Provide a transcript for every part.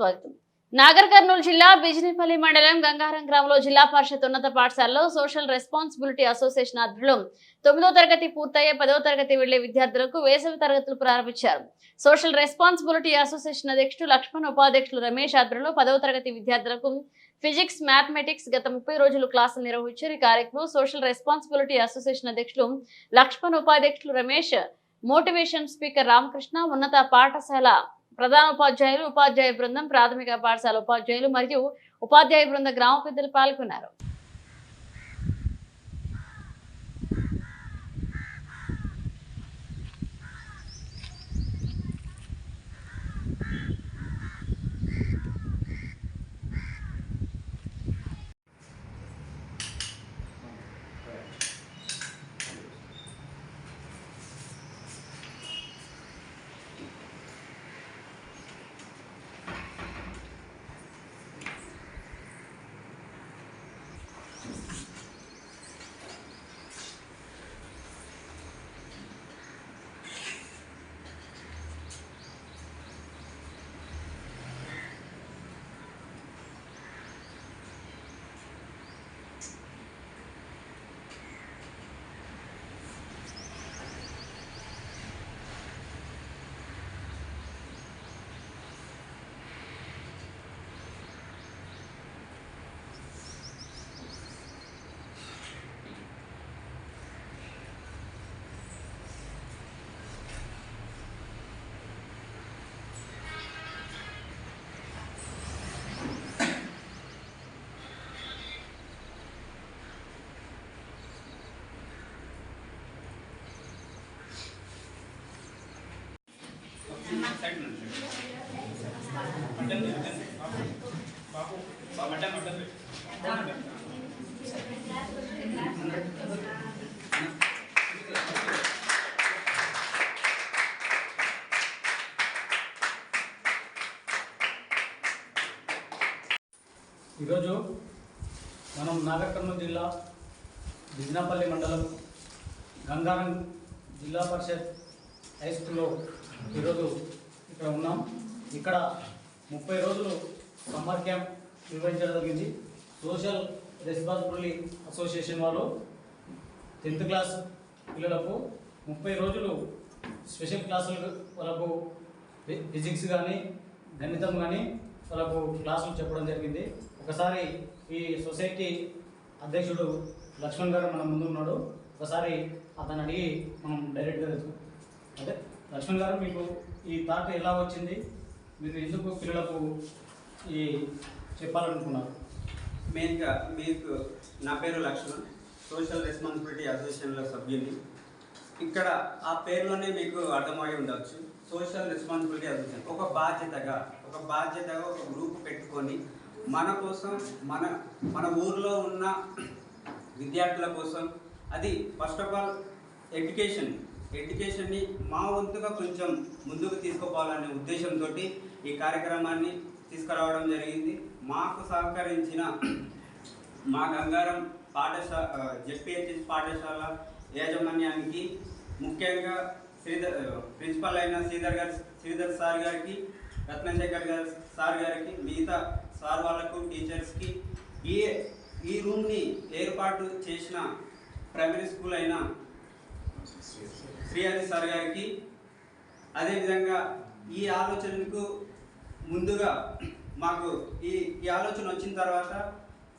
స్వాగతం. నాగర్ కర్నూలు జిల్లా బిజినపల్లి మండలం గంగారం గ్రామంలో జిల్లా పరిషత్ ఉన్నత పాఠశాలలో సోషల్ రెస్పాన్సిబిలిటీ అసోసియేషన్ ఆధ్వర్యంలో తొమ్మిదో తరగతి పూర్తయ్యే పదవ తరగతి వెళ్ళే విద్యార్థులకు వేసవి తరగతులు ప్రారంభించారు. సోషల్ రెస్పాన్సిబిలిటీ అసోసియేషన్ అధ్యక్షుడు లక్ష్మణ్ ఉపాధ్యక్షులు రమేష్ ఆధ్వర్యంలో పదవ తరగతి విద్యార్థులకు ఫిజిక్స్ మ్యాథమెటిక్స్ గత ముప్పై రోజులు క్లాసులు నిర్వహించారు. ఈ కార్యక్రమం సోషల్ రెస్పాన్సిబిలిటీ అసోసియేషన్ అధ్యక్షులు లక్ష్మణ్ ఉపాధ్యక్షులు రమేష్ మోటివేషన్ స్పీకర్ రామకృష్ణ ఉన్నత పాఠశాల ప్రధాన ఉపాధ్యాయులు ఉపాధ్యాయ బృందం ప్రాథమిక పాఠశాల ఉపాధ్యాయులు మరియు ఉపాధ్యాయ బృంద గ్రామ పెద్దలు పాల్గొన్నారు. ఈరోజు మనం నాగర్ కర్నూలు జిల్లా బిజినాపల్లి మండలం గంగారం జిల్లా పరిషత్ హై స్కూల్లో ఈరోజు ఇక్కడ ఉన్నాం. ఇక్కడ ముప్పై రోజులు సమ్మర్ క్యాంప్ నిర్వహించడం జరిగింది. సోషల్ రెస్పాన్సిబిలిటీ అసోసియేషన్ వాళ్ళు టెన్త్ క్లాస్ పిల్లలకు ముప్పై రోజులు స్పెషల్ క్లాసులు వాళ్ళకు ఫిజిక్స్ కానీ గణితం కానీ వాళ్ళకు క్లాసులు చెప్పడం జరిగింది. ఒకసారి ఈ సొసైటీ అధ్యక్షుడు లక్ష్మణ్ గారు మన ముందు ఉన్నాడు. ఒకసారి అతను అడిగి మనం డైరెక్ట్గా అదే లక్ష్మణ్ గారు మీకు ఈ థాట్ ఎలా వచ్చింది? మీరు ఎందుకు పిల్లలకు ఈ చెప్పాలనుకున్నారు? మెయిన్గా మీకు నా పేరు లక్ష్మణ్ సోషల్ రెస్పాన్సిబిలిటీ అసోసియేషన్లో సభ్యుని. ఇక్కడ ఆ పేరులోనే మీకు అర్థమై ఉండవచ్చు సోషల్ రెస్పాన్సిబిలిటీ అసోసియేషన్. ఒక బాధ్యతగా ఒక బాధ్యతగా ఒక గ్రూప్ పెట్టుకొని మన కోసం మన మన ఊర్లో ఉన్న విద్యార్థుల కోసం అది ఫస్ట్ ఆఫ్ ఆల్ ఎడ్యుకేషన్ ఎడ్యుకేషన్ని మా వంతుగా కొంచెం ముందుకు తీసుకుపోవాలనే ఉద్దేశంతో ఈ కార్యక్రమాన్ని తీసుకురావడం జరిగింది. మాకు సహకరించిన మా గంగారం పాఠశాల జెడ్పిహెచ్ఎస్ పాఠశాల యాజమాన్యానికి ముఖ్యంగా శ్రీధర్ ప్రిన్సిపల్ అయిన శ్రీధర్ గారి శ్రీధర్ సార్ గారికి రత్నశేఖర్ గారి సార్ గారికి మిగతా సార్ వాళ్ళకు టీచర్స్కి ఈ ఈ రూమ్ని ఏర్పాటు చేసిన ప్రైమరీ స్కూల్ అయిన శ్రీహరి సార్ గారికి. అదేవిధంగా ఈ ఆలోచనకు ముందుగా మాకు ఈ ఈ ఆలోచన వచ్చిన తర్వాత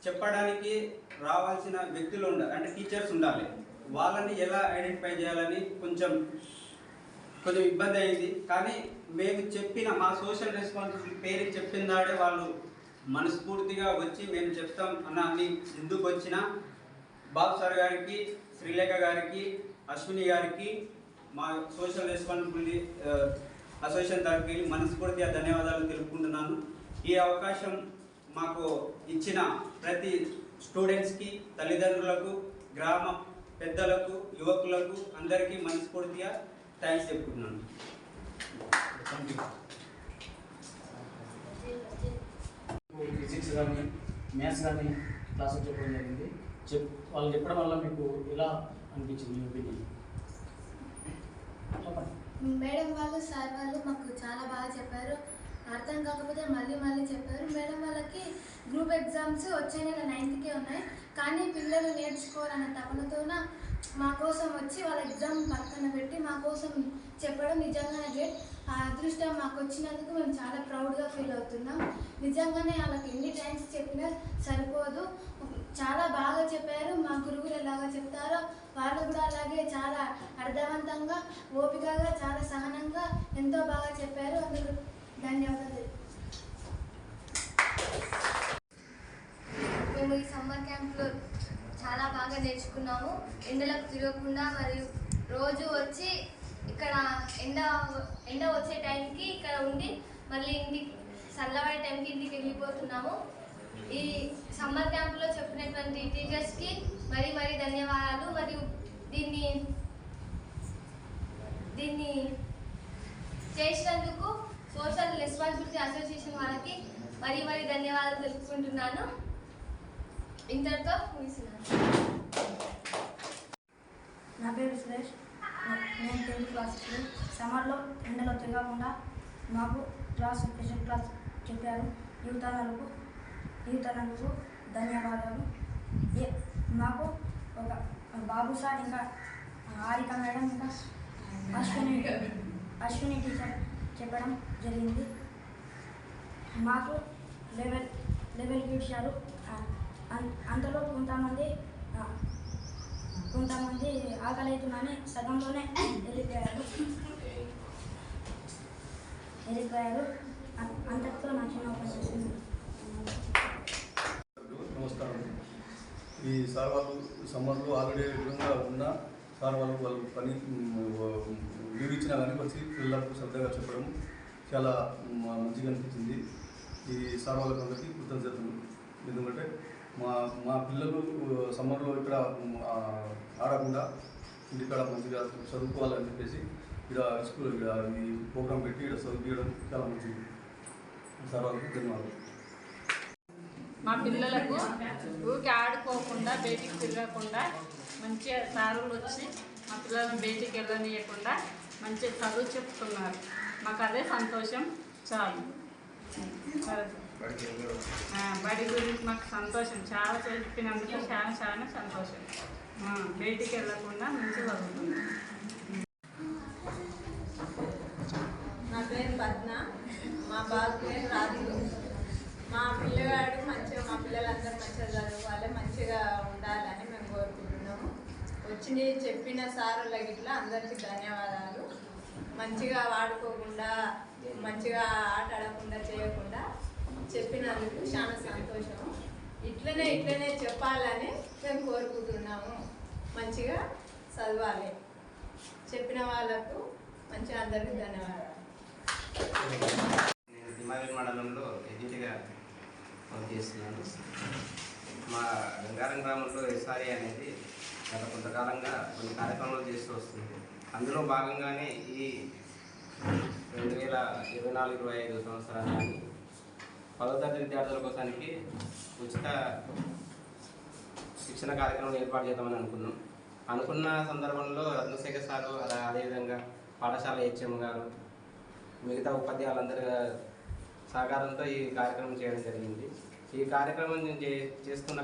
చెప్పడానికి రావాల్సిన వ్యక్తులు ఉండాలి అంటే టీచర్స్ ఉండాలి. వాళ్ళని ఎలా ఐడెంటిఫై చేయాలని కొంచెం కొంచెం ఇబ్బంది అయింది. కానీ మేము చెప్పిన మా సోషల్ రెస్పాన్సిబిలిటీ పేరు చెప్పిన దాడే వాళ్ళు మనస్ఫూర్తిగా వచ్చి మేము చెప్తాం అన్న అని ఎందుకు వచ్చిన బాబు సార్ గారికి శ్రీలేఖ గారికి అశ్విని గారికి మా సోషల్ రెస్పాన్సిబిలిటీ అసోసియేషన్ తరఫుకి మనస్ఫూర్తిగా ధన్యవాదాలు తెలుపుకుంటున్నాను. ఈ అవకాశం మాకు ఇచ్చిన ప్రతి స్టూడెంట్స్కి తల్లిదండ్రులకు గ్రామ పెద్దలకు యువకులకు అందరికీ మనస్ఫూర్తిగా థ్యాంక్స్ చెప్పుకుంటున్నాను. ఫిజిక్స్ కానీ మ్యాథ్స్ కానీ క్లాసులు చెప్పడం జరిగింది. చెప్ వాళ్ళు చెప్పడం వల్ల మీకు ఎలా అనిపించింది మీ ఒపీనియన్? మేడం వాళ్ళు సార్ వాళ్ళు మాకు చాలా బాగా చెప్పారు. అర్థం కాకపోతే మళ్ళీ మళ్ళీ చెప్పారు. మేడం వాళ్ళకి గ్రూప్ ఎగ్జామ్స్ వచ్చే నెల నైన్త్కే ఉన్నాయి. కానీ పిల్లలు నేర్చుకోవాలన్న తపనతోన మా కోసం వచ్చి వాళ్ళ ఎగ్జామ్ పక్కన పెట్టి మా కోసం చెప్పడం నిజంగానే గ్రేట్ ఆ అదృష్టం మాకు వచ్చినందుకు మేము చాలా ప్రౌడ్గా ఫీల్ అవుతున్నాం. నిజంగానే వాళ్ళకి ఎన్ని టైమ్స్ చెప్పినా సరిపోదు. చాలా బాగా చెప్పారు. మా గురువులు ఎలాగా చెప్తారో వాళ్ళు కూడా అలాగే చాలా అర్థవంతంగా ఓపికగా చాలా సహనంగా ఎంతో బాగా చెప్పారు. అందుకు ధన్యవాదాలు. మేము ఈ సమ్మర్ క్యాంప్లో చాలా బాగా నేర్చుకున్నాము. ఎండలకు తిరగకుండా మరియు రోజు వచ్చి ఇక్కడ ఎండ ఎండ వచ్చే టైంకి ఇక్కడ ఉండి మళ్ళీ ఇంటికి చల్లబడే టైంకి ఇంటికి వెళ్ళిపోతున్నాము. ఈ సమ్మర్ క్యాంప్లో చెప్పినటువంటి టీచర్స్కి మరీ మరీ ధన్యవాదాలు. మరియు దీన్ని దీన్ని చేసినందుకు సోషల్ రెస్పాన్సిబిలిటీ అసోసియేషన్ వాళ్ళకి మరీ మరీ ధన్యవాదాలు తెలుపుకుంటున్నాను. ఇంతటితో ముగిస్తున్నాను. నా పేరు సురేష్. నేను టెన్త్ క్లాస్ సమ్మర్లో ఎండలో తిరగకుండా మాకు క్లాస్ స్పెషల్ క్లాస్ చెప్పారు. యువతలకు యువతలకు ధన్యవాదాలు. ఏ- మాకు ఒక బాబు సార్ ఇంకా హారిక మేడం ఇంకా అశ్విని అశ్విని టీచర్ చెప్పడం జరిగింది. మాకు లెవెల్ లెవెల్కి ఇచ్చారు. అంతలో కొంతమంది కొంతమంది ఆకలి అవుతుందని సగంలోనే వెళ్ళిపోయారు. వెళ్ళిపోయారు. అం- అంతటితో నా చిన్న ఉపన్యాసం నమస్కారం. ఈ సార్ వాళ్ళు సమ్మర్లో ఆల్రెడీ విధంగా ఉన్న సార్ వాళ్ళు వాళ్ళు పని లీవ్ ఇచ్చినా కానీ వచ్చి పిల్లలకు శ్రద్ధగా చెప్పడం చాలా మంచిగా అనిపించింది. ఈ సార్ వాళ్ళకి అందరికీ కృతజ్ఞతలు. ఎందుకంటే మా మా పిల్లలు సమ్మర్లో ఇక్కడ మ్, ఆ, ఆడకుండా మంచిగా చదువుకోవాలని చెప్పేసి ఇక్కడ స్కూల్ ఇక్కడ ఈ ప్రోగ్రామ్ పెట్టి ఇక్కడ చదివించడం చాలా మంచిది. సార్ వాళ్ళకి ధన్యవాదాలు. మా పిల్లలకు ఊరికి ఆడుకోకుండా బయటికి తిరగకుండా మంచిగా సారులు వచ్చి మా పిల్లలను బయటికి వెళ్ళనీయకుండా మంచిగా చదువు చెప్తున్నారు. మాకు అదే సంతోషం. చాలు. సరే. బడి గురించి మాకు సంతోషం. చాలా చెప్పినందుకు చాలా చాలా సంతోషం. బయటికి వెళ్ళకుండా మంచిగా చదువుతున్నాం నా పేరు పద్మ. మా బాబు పేరు రాజు. మా పిల్లగాడు మంచిగా మా పిల్లలందరూ మంచిగా చదువుకోవాలి మంచిగా ఉండాలని మేము కోరుకుంటున్నాము. వచ్చి చెప్పిన సారుల గిట్లా అందరికీ ధన్యవాదాలు. మంచిగా వాడుకోకుండా మంచిగా ఆట ఆడకుండా చేయకుండా చెప్పినందుకు చాలా సంతోషం. ఇట్లనే ఇట్లనే చెప్పాలని మేము కోరుకుంటున్నాము. మంచిగా చదవాలి. చెప్పిన వాళ్ళకు మంచిగా అందరికీ ధన్యవాదాలు. నేను దిమావి మండలంలో ఎడిట్గా పనిచేస్తున్నాను మా గంగారం గ్రామంలో ఎస్ఆర్ఏ అనేది గత కొంతకాలంగా కొన్ని కార్యక్రమాలు చేస్తూ వస్తుంది. అందులో భాగంగానే ఈ రెండు వేల ఇరవై నాలుగు ఇరవై ఐదు సంవత్సరానికి పదో తరగతి విద్యార్థుల కోసానికి ఉచిత శిక్షణ కార్యక్రమం ఏర్పాటు చేద్దామని అనుకున్నాం. అనుకున్న సందర్భంలో రత్నశేఖర్ సారు అలా అదేవిధంగా పాఠశాల హెచ్ఎం గారు మిగతా ఉపాధ్యాయులందరి సహకారంతో ఈ కార్యక్రమం చేయడం జరిగింది. ఈ కార్యక్రమం నేను చే- చేస్తున్న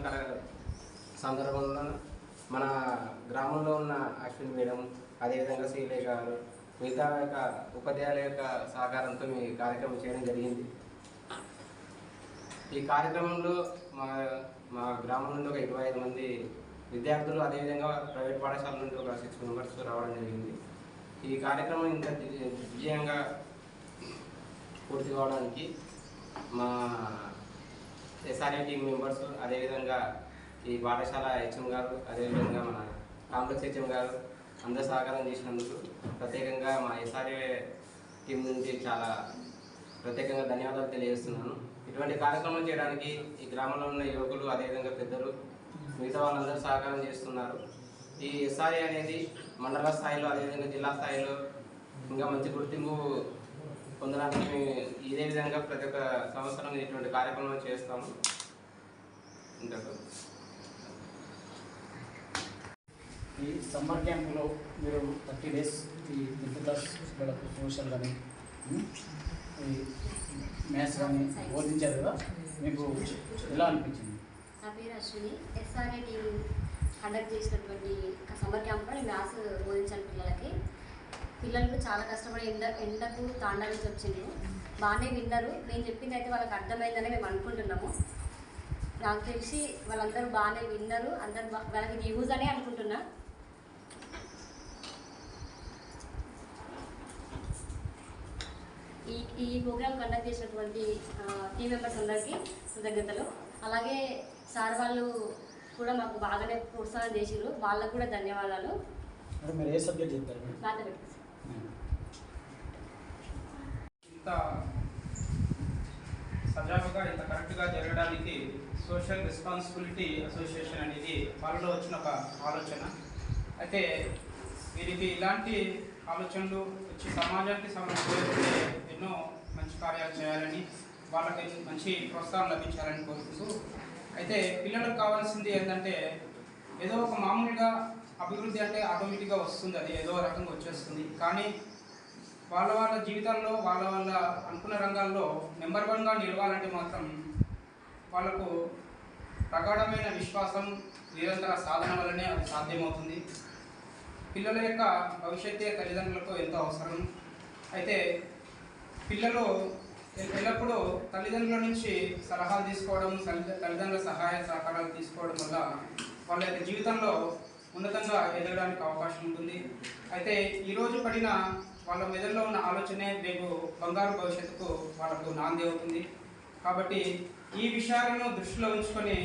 సందర్భంలో మన గ్రామంలో ఉన్న అశ్విన్ మేడం అదేవిధంగా శ్రీలేఖ గారు మిగతా యొక్క ఉపాధ్యాయుల యొక్క సహకారంతో మీ కార్యక్రమం చేయడం జరిగింది. ఈ కార్యక్రమంలో మా మా గ్రామం నుండి ఒక ఇరవై ఐదు మంది విద్యార్థులు అదేవిధంగా ప్రైవేట్ పాఠశాల నుండి ఒక సిక్స్ మెంబర్స్ రావడం జరిగింది. ఈ కార్యక్రమం ఇంత విజయంగా పూర్తి కావడానికి మా ఎస్ఆర్ఏ టీం మెంబర్స్ అదేవిధంగా ఈ పాఠశాల హెచ్ఎం గారు అదేవిధంగా మన కాంప్లెక్స్ హెచ్ఎం గారు అందరూ సహకారం చేసినందుకు ప్రత్యేకంగా మా ఎస్ఆర్ఏ టీం నుంచి చాలా ప్రత్యేకంగా ధన్యవాదాలు తెలియజేస్తున్నాను. ఇటువంటి కార్యక్రమం చేయడానికి ఈ గ్రామంలో ఉన్న యువకులు అదేవిధంగా పెద్దలు మిగతా వాళ్ళందరూ సహకారం చేస్తున్నారు. ఈ ఎస్ఆర్ఏ అనేది మండల స్థాయిలో అదేవిధంగా జిల్లా స్థాయిలో ఇంకా మంచి గుర్తింపు పొందడానికి మేము ఇదే విధంగా ప్రతి ఒక్క సంవత్సరం ఇటువంటి కార్యక్రమం చేస్తాము. ఈ సమ్మర్ క్యాంప్లో మీరు థర్టీ డేస్ ఈ టెన్త్ క్లాస్ పిల్లలకు కానీ ఈ మ్యాథ్స్ కానీ బోధించారు కదా మీకు ఎలా అనిపించింది? నా పేరు అశ్విని. ఎస్ఆర్ఏ టీం కండక్ట్ చేసినటువంటి సమ్మర్ క్యాంప్లో నేను మ్యాథ్స్ బోధించాను పిల్లలకి. పిల్లలకు చాలా కష్టపడి ఎండ ఎండకు తాండానికి వచ్చిండ్రు. బాగానే విన్నారు. నేను చెప్పింది అయితే వాళ్ళకి అర్థమైందని మేము అనుకుంటున్నాము. నాకు తెలిసి వాళ్ళందరూ బాగానే విన్నారు. అందరు వాళ్ళకి యూజ్ అనే అనుకుంటున్నా. ఈ ఈ ప్రోగ్రామ్ కండక్ట్ చేసినటువంటి టీం మెంబర్స్ అందరికీ కృతజ్ఞతలు. అలాగే సార్ వాళ్ళు కూడా మాకు బాగానే ప్రోత్సాహం చేసిర్రు. వాళ్ళకు కూడా ధన్యవాదాలు. మరి మీరు ఏ సబ్జెక్ట్ చెప్తారు మేడం మ్యాథమెటిక్స్. ఇంత సజావుగా ఇంత కరెక్ట్గా జరగడానికి సోషల్ రెస్పాన్సిబిలిటీ అసోసియేషన్ అనేది వాళ్ళలో వచ్చిన ఒక ఆలోచన. అయితే వీరికి ఇలాంటి ఆలోచనలు వచ్చి సమాజానికి సంబంధించి కార్యాలు చేయాలని వాళ్ళకి మంచి ప్రోత్సాహం లభించాలని కోరుకుంటూ అయితే పిల్లలకు కావాల్సింది ఏంటంటే ఏదో ఒక మామూలుగా అభివృద్ధి అంటే ఆటోమేటిక్గా వస్తుంది అది ఏదో రకంగా వచ్చేస్తుంది. కానీ వాళ్ళ వాళ్ళ జీవితాల్లో వాళ్ళ వాళ్ళ అనుకున్న రంగాల్లో నెంబర్ వన్గా నిలవాలంటే మాత్రం వాళ్ళకు ప్రగాఢమైన విశ్వాసం నిరంతర సాధన వల్లనే అది సాధ్యమవుతుంది. పిల్లల యొక్క భవిష్యత్తే తల్లిదండ్రులకు ఎంతో అవసరం. అయితే పిల్లలు ఎల్లప్పుడూ తల్లిదండ్రుల నుంచి సలహాలు తీసుకోవడం తల్లిదండ్రుల సహాయ సహకారాలు తీసుకోవడం వల్ల వాళ్ళ యొక్క జీవితంలో ఉన్నతంగా ఎదగడానికి అవకాశం ఉంటుంది. అయితే ఈరోజు పడిన వాళ్ళ మెదడులో ఉన్న ఆలోచనే రేపు బంగారు భవిష్యత్తుకు వాళ్ళకు నాంది అవుతుంది. కాబట్టి ఈ విషయాలను దృష్టిలో ఉంచుకొని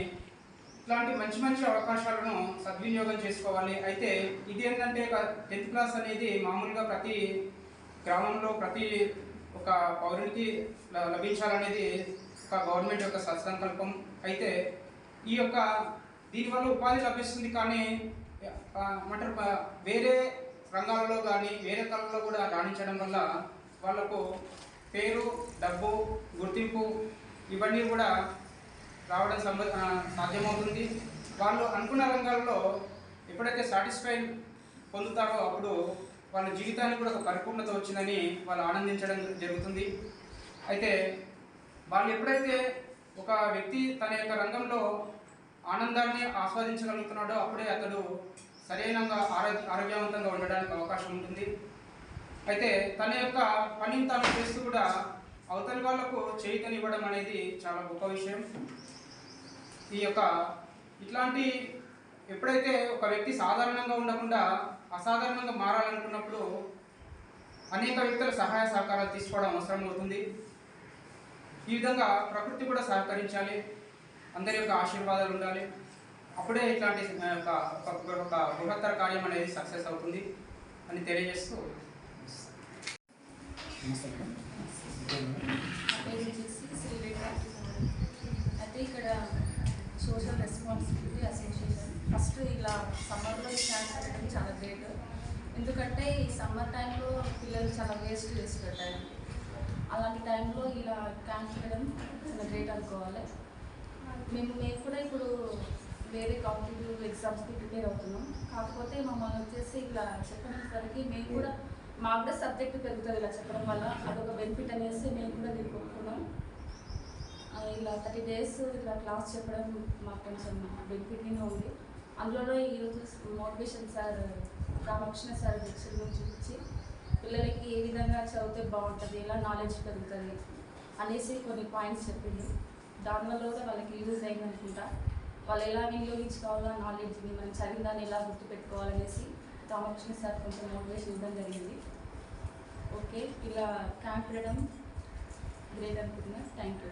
ఇట్లాంటి మంచి మంచి అవకాశాలను సద్వినియోగం చేసుకోవాలి. అయితే ఇది ఏంటంటే టెన్త్ క్లాస్ అనేది మామూలుగా ప్రతి గ్రామంలో ప్రతి ఒక పౌరునికి ల- లభించాలనేది ఒక గవర్నమెంట్ యొక్క సత్సంకల్పం. అయితే ఈ యొక్క దీనివల్ల ఉపాధి లభిస్తుంది కానీ ఆ, వేరే రంగాలలో కానీ వేరే కళల్లో కూడా రాణించడం వల్ల వాళ్ళకు పేరు డబ్బు గుర్తింపు ఇవన్నీ కూడా రావడం సంబ సాధ్యమవుతుంది. వాళ్ళు అనుకున్న రంగాల్లో ఎప్పుడైతే సాటిస్ఫై పొందుతారో అప్పుడు వాళ్ళ జీవితానికి కూడా ఒక పరిపూర్ణత వచ్చిందని వాళ్ళు ఆనందించడం జరుగుతుంది. అయితే వాళ్ళు ఎప్పుడైతే ఒక వ్యక్తి తన యొక్క రంగంలో ఆనందాన్ని ఆస్వాదించగలుగుతున్నాడో అప్పుడే అతడు సరైనంగా ఆరోగ్య ఆరోగ్యవంతంగా ఉండడానికి అవకాశం ఉంటుంది. అయితే తన యొక్క పనిని తాను చేస్తూ కూడా అవతలి వాళ్ళకు చేయితనివ్వడం అనేది చాలా గొప్ప విషయం. ఈ యొక్క ఇట్లాంటి ఎప్పుడైతే ఒక వ్యక్తి సాధారణంగా ఉండకుండా అసాధారణంగా మారాలనుకున్నప్పుడు అనేక వ్యక్తుల సహాయ సహకారాలు తీసుకోవడం అవసరం అవుతుంది ఈ విధంగా ప్రకృతి కూడా సహకరించాలి. అందరి యొక్క ఆశీర్వాదాలు ఉండాలి. అప్పుడే ఇట్లాంటి ఒక- ఒక బృహత్తర కార్యం అనేది సక్సెస్ అవుతుంది అని తెలియజేస్తూ అయితే ఇక్కడ సోషల్ రెస్పాన్సిబిలిటీ అసోసియేషన్. ఫస్ట్ ఇలా సమ్మర్లో ఈ క్యాంప్స్ పెట్టడం చాలా గ్రేట్ ఎందుకంటే ఈ సమ్మర్ టైంలో పిల్లలు చాలా వేస్ట్ చేస్తారు టైం. అలాంటి టైంలో ఇలా క్యాంప్ చేయడం చాలా గ్రేట్ అనుకోవాలి. మేము మేము కూడా ఇప్పుడు వేరే కాంపిటేటివ్ ఎగ్జామ్స్కి ప్రిపేర్ అవుతున్నాం. కాకపోతే మమ్మల్ని వచ్చేసి ఇలా చెప్పడానికి మేము కూడా మాకు కూడా సబ్జెక్ట్ పెరుగుతుంది ఇలా చెప్పడం వల్ల. అదొక బెనిఫిట్ అనేసి మేము కూడా దీనికి ఒప్పుకున్నాం ఇలా థర్టీ డేస్ ఇలా క్లాస్ చెప్పడం మాకు కొంచెం బెనిఫిట్గానే ఉంది. అందులో ఈరోజు మోటివేషన్ సార్ రామకృష్ణ సార్ గురించి చూపించి పిల్లలకి ఏ విధంగా చదివితే బాగుంటుంది ఎలా నాలెడ్జ్ పెరుగుతుంది అనేసి కొన్ని పాయింట్స్ చెప్పింది. దానివల్ల కూడా వాళ్ళకి యూజ్ అయింది అనుకుంటా. వాళ్ళు ఎలా వినియోగించుకోవాలో నాలెడ్జ్ని మనం చదివిన దాన్ని ఎలా గుర్తుపెట్టుకోవాలనేసి రామకృష్ణ సార్ కొంచెం మోటివేషన్ ఇవ్వడం జరిగింది. ఓకే ఇలా క్యాంప్ పెట్టడం గ్రేట్ అనుకుంటున్నా. Thank you